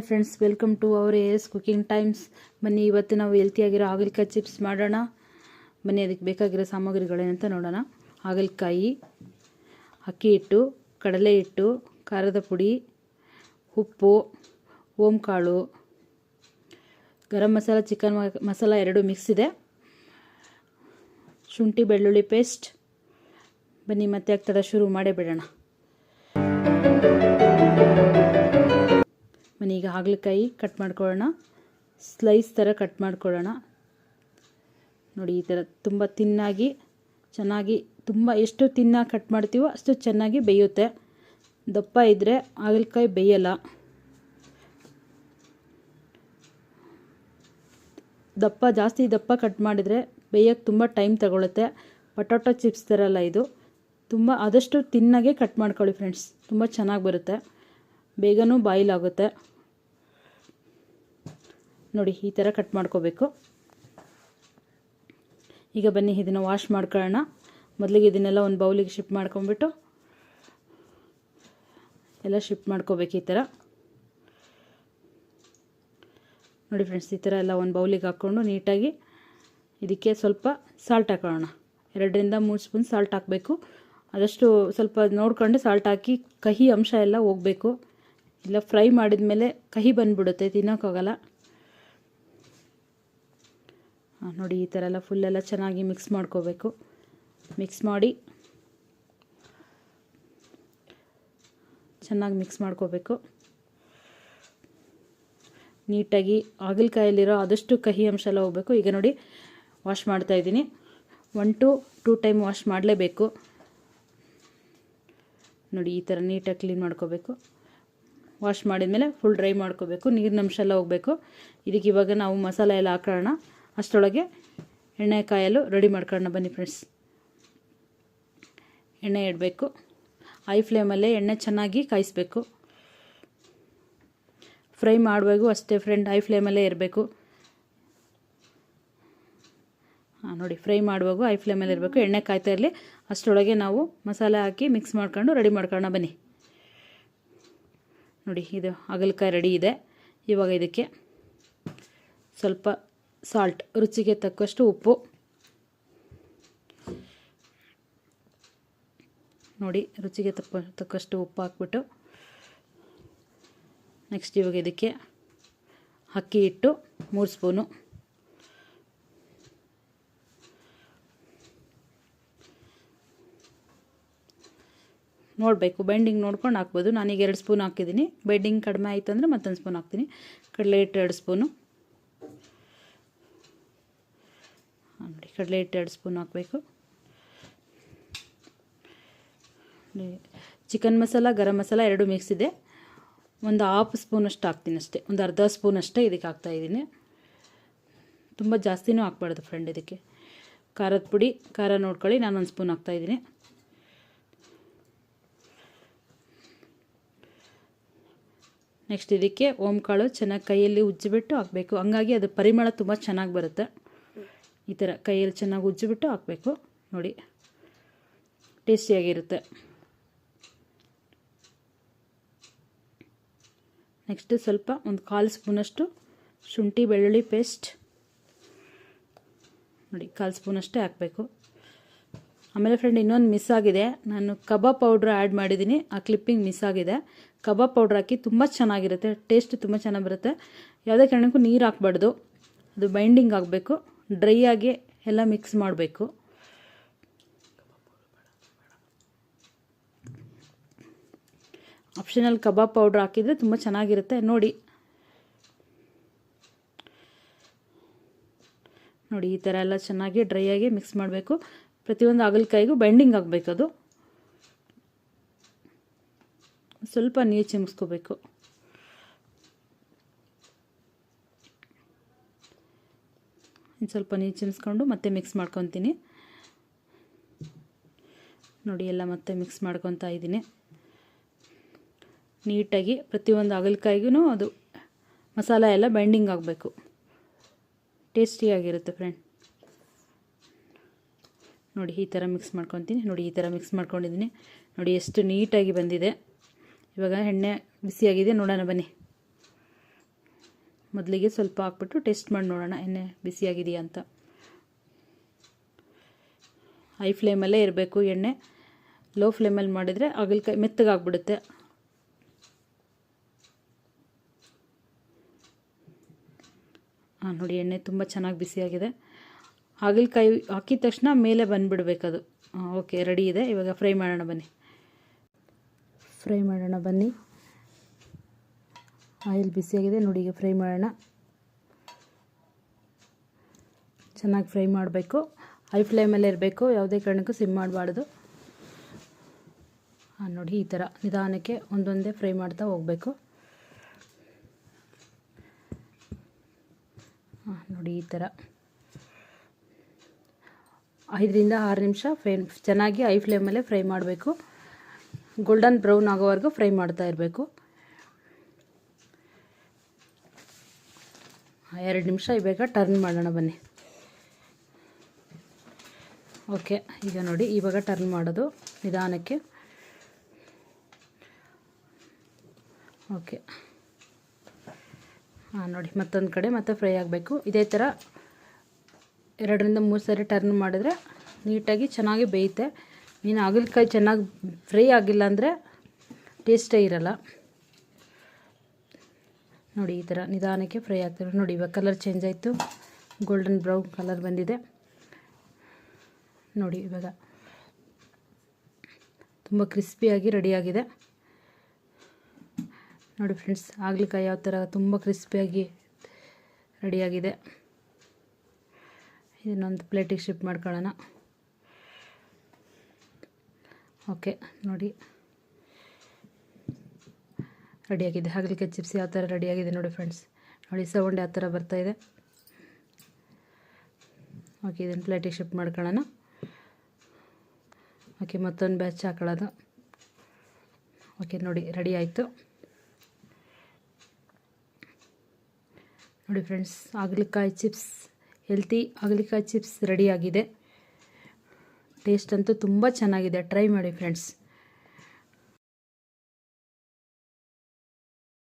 Hi friends, welcome to our S cooking times. ಬನ್ನಿ, ಇವತ್ತು ನಾವು ಹೆಲ್ತಿಯಾಗಿರೋ ಹಾಗಲಕಾಯಿ ಚಿಪ್ಸ್ ಮಾಡೋಣ. ಬನ್ನಿ, ಅದಕ್ಕೆ ಬೇಕಾಗಿರೋ ಸಾಮಗ್ರಿಗಳೇನಂತ ನೋಡೋಣ. ಹಾಗಲಕಾಯಿ, ಅಕ್ಕಿ ಹಿಟ್ಟು, ಕಡಲೆ ಹಿಟ್ಟು, ಖಾರದ ಪುಡಿ, ಉಪ್ಪು, ಓಂಕಾಳು, ಗರಂ ಮಸಾಲ, ಚಿಕನ್ ಮಸಾಲ ಎರಡು ಮಿಕ್ಸ್ ಇದೆ. ಶುಂಠಿ, ಬೆಳ್ಳುಳ್ಳಿ ಪೇಸ್ಟ್ ಬನ್ನಿ, ಮತ್ತೆ ಆಗ್ತದ ಶುರು, ಮಾಡೇ ಬಿಡೋಣ. ಬನ್ನಿ ಈಗ ಹಾಗಲಕಾಯಿ ಕಟ್ ಮಾಡ್ಕೊಳ್ಳೋಣ. ಸ್ಲೈಸ್ ಥರ ಕಟ್ ಮಾಡ್ಕೊಳ್ಳೋಣ. ನೋಡಿ, ಈ ಥರ ತುಂಬ ತಿನ್ನಾಗಿ, ಚೆನ್ನಾಗಿ, ತುಂಬ ಎಷ್ಟು ತಿನ್ನಾಗಿ ಕಟ್ ಮಾಡ್ತೀವೋ ಅಷ್ಟು ಚೆನ್ನಾಗಿ ಬೇಯುತ್ತೆ. ದಪ್ಪ ಇದ್ದರೆ ಹಾಗಲಕಾಯಿ ಬೇಯಲ್ಲ. ದಪ್ಪ, ಜಾಸ್ತಿ ದಪ್ಪ ಕಟ್ ಮಾಡಿದರೆ ಬೇಯೋಕ್ಕೆ ತುಂಬ ಟೈಮ್ ತಗೊಳುತ್ತೆ. ಪಟೋಟೊ ಚಿಪ್ಸ್ ಥರ ಅಲ್ಲ ಇದು. ತುಂಬ ಆದಷ್ಟು ತಿನ್ನಾಗೆ ಕಟ್ ಮಾಡ್ಕೊಳ್ಳಿ ಫ್ರೆಂಡ್ಸ್ ತುಂಬ ಚೆನ್ನಾಗಿ ಬರುತ್ತೆ. ಬೇಗನೂ ಬಾಯ್ಲ್ ಆಗುತ್ತೆ. ನೋಡಿ, ಈ ಥರ ಕಟ್ ಮಾಡ್ಕೋಬೇಕು. ಈಗ ಬನ್ನಿ, ಇದನ್ನು ವಾಶ್ ಮಾಡ್ಕೊಳ್ಳೋಣ. ಮೊದಲಿಗೆ ಇದನ್ನೆಲ್ಲ ಒಂದು ಬೌಲಿಗೆ ಶಿಫ್ಟ್ ಮಾಡ್ಕೊಂಬಿಟ್ಟು ಎಲ್ಲ ಶಿಫ್ಟ್ ಮಾಡ್ಕೋಬೇಕು ಈ ಥರ ನೋಡಿ ಫ್ರೆಂಡ್ಸ್ ಈ ಥರ ಎಲ್ಲ ಒಂದು ಬೌಲಿಗೆ ಹಾಕ್ಕೊಂಡು ನೀಟಾಗಿ ಇದಕ್ಕೆ ಸ್ವಲ್ಪ ಸಾಲ್ಟ್ ಹಾಕೊಳ್ಳೋಣ. ಎರಡರಿಂದ ಮೂರು ಸ್ಪೂನ್ ಸಾಲ್ಟ್ ಹಾಕಬೇಕು. ಆದಷ್ಟು ಸ್ವಲ್ಪ ನೋಡ್ಕೊಂಡು ಸಾಲ್ಟ್ ಹಾಕಿ ಕಹಿ ಅಂಶ ಎಲ್ಲ ಹೋಗಬೇಕು. ಇಲ್ಲ ಫ್ರೈ ಮಾಡಿದ ಮೇಲೆ ಕಹಿ ಬಂದುಬಿಡುತ್ತೆ, ತಿನ್ನೋಕ್ಕಾಗಲ್ಲ. ನೋಡಿ, ಈ ಥರ ಎಲ್ಲ ಫುಲ್ಲೆಲ್ಲ ಚೆನ್ನಾಗಿ ಮಿಕ್ಸ್ ಮಾಡ್ಕೋಬೇಕು. ಮಿಕ್ಸ್ ಮಾಡಿ ಚೆನ್ನಾಗಿ ಮಿಕ್ಸ್ ಮಾಡ್ಕೋಬೇಕು. ನೀಟಾಗಿ ಹಾಗಲಕಾಯಲ್ಲಿರೋ ಆದಷ್ಟು ಕಹಿ ಅಂಶ ಎಲ್ಲ ಹೋಗಬೇಕು. ಈಗ ನೋಡಿ ವಾಶ್ ಮಾಡ್ತಾಯಿದ್ದೀನಿ one to two time wash ಮಾಡಲೇಬೇಕು. ನೋಡಿ, ಈ ಥರ ನೀಟಾಗಿ ಕ್ಲೀನ್ ಮಾಡ್ಕೋಬೇಕು. ವಾಶ್ ಮಾಡಿದ ಮೇಲೆ ಫುಲ್ ಡ್ರೈ ಮಾಡ್ಕೋಬೇಕು. ನೀರಿನ ಅಂಶ ಎಲ್ಲ ಹೋಗಬೇಕು. ಇದಕ್ಕೆ ಇವಾಗ ನಾವು ಮಸಾಲೆ ಎಲ್ಲ ಹಾಕೋಣ ಅಷ್ಟರೊಳಗೆ ಎಣ್ಣೆ ಕಾಯಲು ರೆಡಿ ಮಾಡ್ಕೊಳ್ಳೋಣ ಬನ್ನಿ ಫ್ರೆಂಡ್ಸ್. ಎಣ್ಣೆ ಇಡಬೇಕು. ಐ ಫ್ಲೇಮಲ್ಲೇ ಎಣ್ಣೆ ಚೆನ್ನಾಗಿ ಕಾಯಿಸ್ಬೇಕು. ಫ್ರೈ ಮಾಡುವಾಗೂ ಅಷ್ಟೇ ಫ್ರೆಂಡ್ ಐ ಫ್ಲೇಮಲ್ಲೇ ಇರಬೇಕು. ಹಾಂ ನೋಡಿ, ಫ್ರೈ ಮಾಡುವಾಗ ಐ ಫ್ಲೇಮಲ್ಲಿ ಇರಬೇಕು. ಎಣ್ಣೆ ಕಾಯ್ತಾ ಇರಲಿ. ಅಷ್ಟರೊಳಗೆ ನಾವು ಮಸಾಲೆ ಹಾಕಿ ಮಿಕ್ಸ್ ಮಾಡ್ಕೊಂಡು ರೆಡಿ ಮಾಡ್ಕೊಳ್ಳೋಣ ಬನ್ನಿ. ನೋಡಿ, ಇದು ಹಾಗಲಕಾಯಿ ರೆಡಿ ಇದೆ. ಇವಾಗ ಇದಕ್ಕೆ ಸ್ವಲ್ಪ ಸಾಲ್ಟ್ ರುಚಿಗೆ ತಕ್ಕಷ್ಟು ಉಪ್ಪು. ನೋಡಿ, ರುಚಿಗೆ ತಪ್ಪ, ತಕ್ಕಷ್ಟು ಉಪ್ಪು ಹಾಕ್ಬಿಟ್ಟು. ನೆಕ್ಸ್ಟ್ ಇವಾಗ ಇದಕ್ಕೆ ಅಕ್ಕಿ ಹಿಟ್ಟು, ಮೂರು ಸ್ಪೂನು. ನೋಡಬೇಕು ಬೈಂಡಿಂಗ್ ನೋಡ್ಕೊಂಡು ಹಾಕ್ಬೋದು. ನಾನೀಗ ಎರಡು ಸ್ಪೂನ್ ಹಾಕಿದ್ದೀನಿ. ಬೈಂಡಿಂಗ್ ಕಡಿಮೆ ಆಯಿತು ಅಂದರೆ ಮತ್ತೊಂದು ಸ್ಪೂನ್ ಹಾಕ್ತೀನಿ. ಕಡಲೆ ಹಿಟ್ಟು ಎರಡು ಸ್ಪೂನು ನೋಡಿ ಕಡಲೆ ಹಿಟ್ಟು ಎರಡು ಸ್ಪೂನ್ ಹಾಕಬೇಕು. ಚಿಕನ್ ಮಸಾಲ, ಗರಂ ಮಸಾಲ ಎರಡು ಮಿಕ್ಸ್ ಇದೆ. ಒಂದು ಹಾಫ್ ಸ್ಪೂನಷ್ಟು ಹಾಕ್ತೀನಿ ಅಷ್ಟೇ. ಒಂದು ಅರ್ಧ ಸ್ಪೂನ್ ಅಷ್ಟೇ ಇದಕ್ಕೆ ಹಾಕ್ತಾಯಿದ್ದೀನಿ ತುಂಬ ಜಾಸ್ತಿನೂ ಹಾಕ್ಬಾರ್ದು ಫ್ರೆಂಡ್ ಇದಕ್ಕೆ. ಖಾರದ ಪುಡಿ, ಖಾರ ನೋಡ್ಕೊಳ್ಳಿ ನಾನು ಒಂದು ಸ್ಪೂನ್ ಹಾಕ್ತಾಯಿದ್ದೀನಿ ನೆಕ್ಸ್ಟ್ ಇದಕ್ಕೆ ಓಂಕಾಳು ಚೆನ್ನಾಗಿ ಕೈಯಲ್ಲಿ ಉಜ್ಜಿಬಿಟ್ಟು ಹಾಕಬೇಕು. ಹಂಗಾಗಿ ಅದು ಪರಿಮಳ ತುಂಬ ಚೆನ್ನಾಗಿ ಬರುತ್ತೆ. ಈ ಥರ ಕೈಯಲ್ಲಿ ಚೆನ್ನಾಗಿ ಉಜ್ಜಿಬಿಟ್ಟು ಹಾಕಬೇಕು. ನೋಡಿ, ಟೇಸ್ಟಿಯಾಗಿರುತ್ತೆ. ನೆಕ್ಸ್ಟ್ ಸ್ವಲ್ಪ ಒಂದು ಕಾಲು ಸ್ಪೂನಷ್ಟು ಶುಂಠಿ ಬೆಳ್ಳುಳ್ಳಿ ಪೇಸ್ಟ್. ನೋಡಿ, ಕಾಲು ಸ್ಪೂನಷ್ಟೇ ಹಾಕಬೇಕು. ಆಮೇಲೆ ಫ್ರೆಂಡ್ ಇನ್ನೊಂದು ಮಿಸ್ ಆಗಿದೆ. ನಾನು ಕಬಾಬ್ ಪೌಡ್ರ್ ಆ್ಯಡ್ ಮಾಡಿದ್ದೀನಿ. ಆ ಕ್ಲಿಪ್ಪಿಂಗ್ ಮಿಸ್ ಆಗಿದೆ. ಕಬಾಬ್ ಪೌಡ್ರ್ ಹಾಕಿ ತುಂಬ ಚೆನ್ನಾಗಿರುತ್ತೆ. ಟೇಸ್ಟ್ ತುಂಬ ಚೆನ್ನಾಗಿ ಬರುತ್ತೆ. ಯಾವುದೇ ಕಾರಣಕ್ಕೂ ನೀರು ಹಾಕ್ಬಾರ್ದು. ಅದು ಬೈಂಡಿಂಗ್ ಆಗಬೇಕು. ಡ್ರೈ ಆಗಿ ಎಲ್ಲ ಮಿಕ್ಸ್ ಮಾಡಬೇಕು. ಆಪ್ಷನಲ್ ಕಬಾಬ್ ಪೌಡ್ರ್ ಹಾಕಿದರೆ ತುಂಬ ಚೆನ್ನಾಗಿರುತ್ತೆ. ನೋಡಿ. ನೋಡಿ, ಈ ಥರ ಎಲ್ಲ ಚೆನ್ನಾಗಿ ಡ್ರೈ ಆಗಿ ಮಿಕ್ಸ್ ಮಾಡಬೇಕು. ಪ್ರತಿಯೊಂದು ಹಾಗಲಕಾಯಿಗೂ ಬೆಂಡಿಂಗ್ ಆಗಬೇಕು ಅದು. ಸ್ವಲ್ಪ ನೀರು ಚಿಮ್ಸ್ಕೋಬೇಕು. ಇನ್ನು ಸ್ವಲ್ಪ ನೀರು ಚಿಮ್ಸ್ಕೊಂಡು ಮತ್ತೆ ಮಿಕ್ಸ್ ಮಾಡ್ಕೊತೀನಿ. ನೋಡಿ, ಎಲ್ಲ ಮತ್ತೆ ಮಿಕ್ಸ್ ಮಾಡ್ಕೊತಾ ಇದ್ದೀನಿ. ನೀಟಾಗಿ ಪ್ರತಿಯೊಂದು ಹಾಗಲಕಾಯಿಗೂ ಅದು ಮಸಾಲ ಎಲ್ಲ ಬೈಂಡಿಂಗ್ ಆಗಬೇಕು. ಟೇಸ್ಟಿಯಾಗಿರುತ್ತೆ ಫ್ರೆಂಡ್ ನೋಡಿ, ಈ ಥರ ಮಿಕ್ಸ್ ಮಾಡ್ಕೊತೀನಿ. ನೋಡಿ, ಈ ಥರ ಮಿಕ್ಸ್ ಮಾಡ್ಕೊಂಡಿದ್ದೀನಿ. ನೋಡಿ, ಎಷ್ಟು ನೀಟಾಗಿ ಬಂದಿದೆ. ಇವಾಗ ಎಣ್ಣೆ ಬಿಸಿಯಾಗಿದೆ, ನೋಡೋಣ ಬನ್ನಿ. ಮೊದಲಿಗೆ ಸ್ವಲ್ಪ ಹಾಕ್ಬಿಟ್ಟು ಟೆಸ್ಟ್ ಮಾಡಿ ನೋಡೋಣ. ಎಣ್ಣೆ ಬಿಸಿಯಾಗಿದೆಯಾ ಅಂತ. ಹೈ ಫ್ಲೇಮಲ್ಲೇ ಇರಬೇಕು ಎಣ್ಣೆ. ಲೋ ಫ್ಲೇಮಲ್ಲಿ ಮಾಡಿದರೆ ಹಾಗಲಕಾಯಿ ಮೆತ್ತಗಾಗ್ಬಿಡುತ್ತೆ. ಹಾಂ ನೋಡಿ ಎಣ್ಣೆ ತುಂಬ ಚೆನ್ನಾಗಿ ಬಿಸಿಯಾಗಿದೆ. ಹಾಗಲಕಾಯಿ ಹಾಕಿದ ತಕ್ಷಣ ಮೇಲೆ ಬಂದುಬಿಡ್ಬೇಕದು. ಓಕೆ, ರೆಡಿ ಇದೆ. ಇವಾಗ ಫ್ರೈ ಮಾಡೋಣ ಬನ್ನಿ. ಫ್ರೈ ಮಾಡೋಣ ಬನ್ನಿ. ಆಯಿಲ್ ಬಿಸಿಯಾಗಿದೆ. ನೋಡಿ, ಈಗ ಫ್ರೈ ಮಾಡೋಣ. ಚೆನ್ನಾಗಿ ಫ್ರೈ ಮಾಡಬೇಕು. ಹೈ ಫ್ಲೇಮಲ್ಲೇ ಇರಬೇಕು. ಯಾವುದೇ ಕಾರಣಕ್ಕೂ ಸಿಮ್ ಮಾಡಬಾರ್ದು. ನೋಡಿ, ಈ ಥರ ನಿಧಾನಕ್ಕೆ ಒಂದೊಂದೇ ಫ್ರೈ ಮಾಡ್ತಾ ಹೋಗಬೇಕು. ನೋಡಿ, ಈ ಥರ. ಐದರಿಂದ ಆರು ನಿಮಿಷ ಫ್ರೈ, ಚೆನ್ನಾಗಿ ಐ ಫ್ಲೇಮಲ್ಲೇ ಫ್ರೈ ಮಾಡಬೇಕು. ಗೋಲ್ಡನ್ ಬ್ರೌನ್ ಆಗೋವರೆಗೂ ಫ್ರೈ ಮಾಡ್ತಾ ಇರಬೇಕು. ಎರಡು ನಿಮಿಷ ಇವಾಗ ಟರ್ನ್ ಮಾಡೋಣ ಬನ್ನಿ. ಓಕೆ ಈಗ ನೋಡಿ, ಇವಾಗ ಟರ್ನ್ ಮಾಡೋದು ನಿಧಾನಕ್ಕೆ. ಓಕೆ ಹಾಂ, ನೋಡಿ, ಮತ್ತೊಂದು ಕಡೆ ಮತ್ತೆ ಫ್ರೈ ಆಗಬೇಕು. ಇದೇ ಥರ ಎರಡರಿಂದ ಮೂರು ಸಾರಿ ಟರ್ನ್ ಮಾಡಿದ್ರೆ ನೀಟಾಗಿ ಚೆನ್ನಾಗಿ ಬೇಯುತ್ತೆ. ನೀನು ಹಾಗಲಕಾಯಿ ಚೆನ್ನಾಗಿ ಫ್ರೈ ಆಗಿಲ್ಲ ಅಂದರೆ ಟೇಸ್ಟೇ ಇರಲ್ಲ. ನೋಡಿ, ಈ ಥರ ನಿಧಾನಕ್ಕೆ ಫ್ರೈ ಆಗ್ತಾರೆ ನೋಡಿ, ಇವಾಗ ಕಲರ್ ಚೇಂಜ್ ಆಯಿತು. ಗೋಲ್ಡನ್ ಬ್ರೌನ್ ಕಲರ್ ಬಂದಿದೆ. ನೋಡಿ, ಇವಾಗ ತುಂಬ ಕ್ರಿಸ್ಪಿಯಾಗಿ ರೆಡಿಯಾಗಿದೆ ನೋಡಿ ಫ್ರೆಂಡ್ಸ್ ಹಾಗಲಕಾಯಿ ಯಾವ ಥರ ತುಂಬ ಕ್ರಿಸ್ಪಿಯಾಗಿ ರೆಡಿಯಾಗಿದೆ ಇದನ್ನೊಂದು ಪ್ಲೇಟಿಗೆ ಶಿಫ್ಟ್ ಮಾಡ್ಕೊಳ್ಳೋಣ. ಓಕೆ ನೋಡಿ. ರೆಡಿಯಾಗಿದೆ. ಹಾಗಲಕಾಯಿ ಚಿಪ್ಸ್ ಯಾವ ಥರ ರೆಡಿಯಾಗಿದೆ ನೋಡಿ ಫ್ರೆಂಡ್ಸ್ ನೋಡಿ ಸೌಂಡ್ ಯಾವ ಥರ ಇದೆ. ಓಕೆ ಇದನ್ನು ಪ್ಲೇಟಿಗೆ ಶಿಫ್ಟ್ ಮಾಡ್ಕೊಳ್ಳೋಣ. ಓಕೆ ಮತ್ತೊಂದು ಬ್ಯಾಚ್ ಹಾಕೊಳ್ಳೋದು. ಓಕೆ ನೋಡಿ ರೆಡಿ ಆಯಿತು. ನೋಡಿ ಫ್ರೆಂಡ್ಸ್ ಹಾಗಲಕಾಯಿ ಚಿಪ್ಸ್ ಹೆಲ್ತಿ ಹಾಗಲಕಾಯಿ ಚಿಪ್ಸ್ ರೆಡಿಯಾಗಿದೆ ಟೇಸ್ಟ್ ಅಂತೂ ತುಂಬ ಚೆನ್ನಾಗಿದೆ. ಟ್ರೈ ಮಾಡಿ ಫ್ರೆಂಡ್ಸ್